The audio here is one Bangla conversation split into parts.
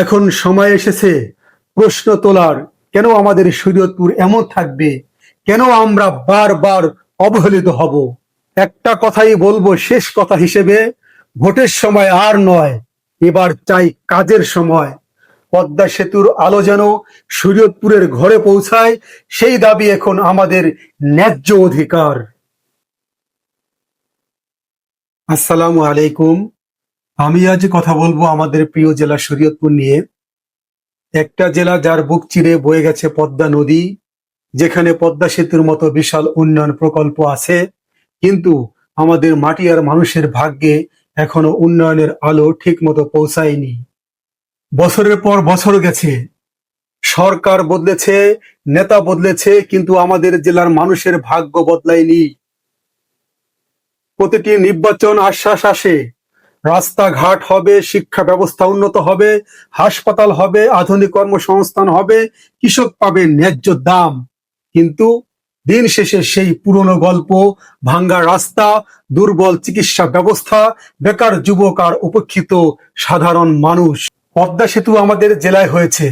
এখন সময় এসেছে প্রশ্ন তোলার। কেন আমাদের শরীয়তপুর এমন থাকবে? কেন আমরা বারবার অবহেলিত হব? একটা কথাই বলব শেষ কথা হিসেবে, ভোটের সময় আর নয়, এবার চাই কাজের সময়। পদ্মা সেতুর আলো যেন শরীয়তপুরের ঘরে পৌঁছায়, সেই দাবি এখন আমাদের ন্যায্য অধিকার। আসসালামু আলাইকুম। আমি আজ কথা বলব আমাদের প্রিয় জেলা শরীয়তপুর নিয়ে। একটা জেলা যার বুক চিরে বয়ে গেছে পদ্মা নদী, যেখানে পদ্মা সেতুর মতো বিশাল উন্নয়ন প্রকল্প আছে, কিন্তু আমাদের মাটি আর মানুষের ভাগ্যে এখনও উন্নয়নের আলো ঠিক মতো পৌঁছায়নি। বছরের পর বছর গেছে। সরকার বদলেছে, নেতা বদলেছে, কিন্তু আমাদের জেলার মানুষের ভাগ্য বদলায়নি। প্রতিটি নির্বাচন আশ্বাস আসে। রাস্তাঘাট হবে, শিক্ষা ব্যবস্থা উন্নত হবে, হাসপাতাল হবে, আধুনিক কর্মসংস্থান হবে, কৃষক পাবে ন্যায্য দাম। কিন্তু দিন শেষে সেই পুরনো গল্প, ভাঙ্গা রাস্তা, দুর্বল চিকিৎসা ব্যবস্থা, বেকার যুবক আর উপেক্ষিত সাধারণ মানুষ। পদ্মা সেতু আমাদের জেলায় হয়েছে।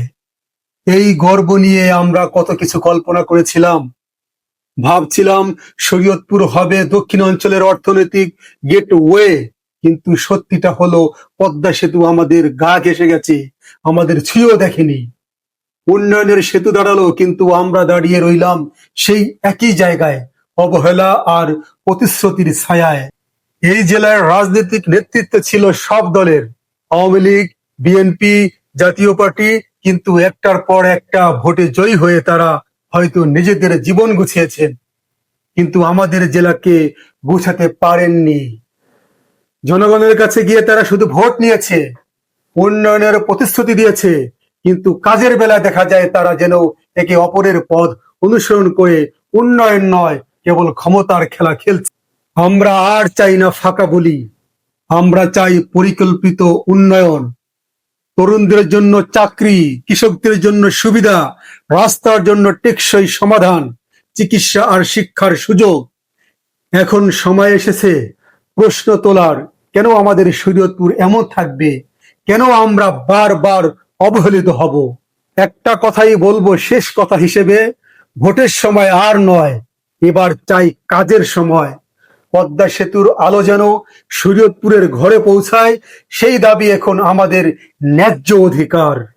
এই গর্ব নিয়ে আমরা কত কিছু কল্পনা করেছিলাম। ভাবছিলাম শরীয়তপুর হবে দক্ষিণ অঞ্চলের অর্থনৈতিক গেটওয়ে। কিন্তু সত্যিটা হলো, পদ্মা সেতু আমাদের গা ঘেসে গেছে, আমাদের ছুঁয়েও দেখেনি। উন্নয়নের সেতু দাঁড়াল, কিন্তু আমরা দাঁড়িয়ে রইলাম সেই একই জায়গায়, অবহেলা আর প্রতিশ্রুতির ছায়ায়। এই জেলার রাজনৈতিক নেতৃত্ব ছিল সব দলের, Awami League, BNP, Jatiya Party, কিন্তু একটার পর একটা ভোটে জয়ী হয়ে তারা হয়তো নিজেদের জীবন গুছিয়েছেন। কিন্তু আমাদের জেলাকে গুছাতে পারেননি। জনগণের কাছে গিয়ে তারা শুধু ভোট নিয়েছে, উন্নয়নের প্রতিশ্রুতি দিয়েছে, কিন্তু কাজের বেলা দেখা যায় তারা যেন একে অপরের পথ অনুসরণ করে উন্নয়ন নয়, কেবল ক্ষমতার খেলা খেলছে। আমরা আর চাই না ফাঁকা বলি, আমরা চাই পরিকল্পিত উন্নয়ন। তরুণদের জন্য চাকরি, কৃষকদের জন্য সুবিধা, রাস্তার জন্য টেকসই সমাধান, চিকিৎসা আর শিক্ষার সুযোগ। এখন সময় এসেছে প্রশ্ন তোলার। কেন আমাদের শরীয়তপুর এমন থাকবে? কেন আমরা বারবার অবহেলিত হব? একটা কথাই বলব শেষ কথা হিসেবে, ভোটের সময় আর নয়, এবার চাই কাজের সময়। পদ্মা সেতুর আলো যেন শরীয়তপুরের ঘরে পৌঁছায়, সেই দাবি এখন আমাদের ন্যায্য অধিকার।